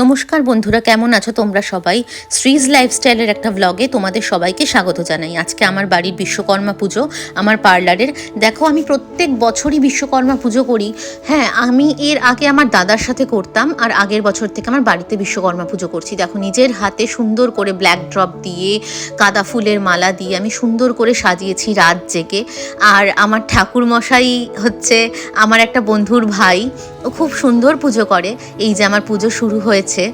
নমস্কার বন্ধুরা, কেমন আছো তোমরা সবাই? শ্রীজ লাইফস্টাইলের একটা ভ্লগে তোমাদের সবাইকে স্বাগত জানাই। আজকে আমার বাড়ির বিশ্বকর্মা পুজো, আমার পার্লারের। দেখো, আমি প্রত্যেক বছরই বিশ্বকর্মা পুজো করি। হ্যাঁ আমি এর আগে আমার দাদার সাথে করতাম, আর আগের বছর থেকে আমার বাড়িতে বিশ্বকর্মা পুজো করছি। দেখো, নিজের হাতে সুন্দর করে ব্ল্যাক ড্রপ দিয়ে গাঁদা ফুলের মালা দিয়ে আমি সুন্দর করে সাজিয়েছি রাত জেগে। আর আমার ঠাকুর মশাই হচ্ছে আমার একটা বন্ধুর ভাই। ও খুব সুন্দর পুজো করে। এই যে আমার পুজো শুরু হয়েছে।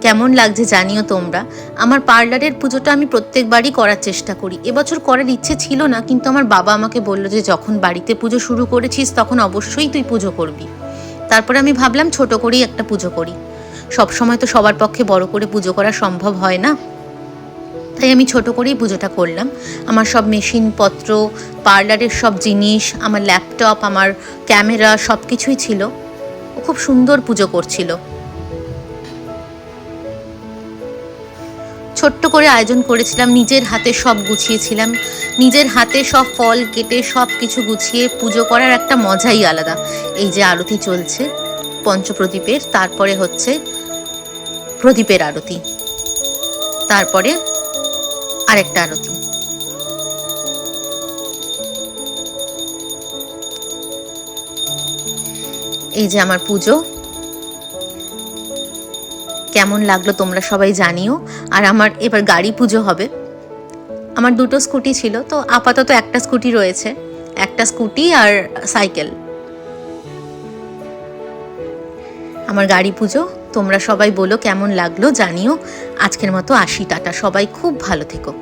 কেমন লাগছে জানিও তোমরা। আমার পার্লারের পুজোটা আমি প্রত্যেকবারই করার চেষ্টা করি। এবছর করার ইচ্ছে ছিল না, কিন্তু আমার বাবা আমাকে বলল যে, যখন বাড়িতে পুজো শুরু করেছিস, তখন অবশ্যই তুই পুজো করবি। তারপরে আমি ভাবলাম, ছোট করেই একটা পুজো করি। সব সময় তো সবার পক্ষে বড় করে পুজো করা সম্ভব হয় না। তাই আমি ছোট করেই পুজোটা করলাম। আমার সব মেশিনপত্র, পার্লারের সব জিনিস, আমার ল্যাপটপ, আমার ক্যামেরা সব কিছুই ছিল। ও খুব সুন্দর পুজো করছিল। ছোট্ট করে আয়োজন করেছিলাম, নিজের হাতে সব গুছিয়েছিলাম। নিজের হাতে সব ফল কেটে সব কিছু গুছিয়ে পুজো করার একটা মজাই আলাদা। এই যে আরতি চলছে পঞ্চপ্রদীপের, তারপরে হচ্ছে প্রদীপের আরতি। তারপরে আরেকটা আরতি। এই যে আমার পুজো। কেমন লাগল তোমরা সবাই জানিও। আর আমার এবার গাড়ি পুজো হবে। আমার দুটো স্কুটি ছিল, তো আপাতত একটা স্কুটি রয়েছে। একটা স্কুটি আর সাইকেল। আমার গাড়ি পুজো। তোমরা সবাই বলো কেমন লাগল জানিও। আজকের মতো আশি টাটা। সবাই খুব ভালো থেকো।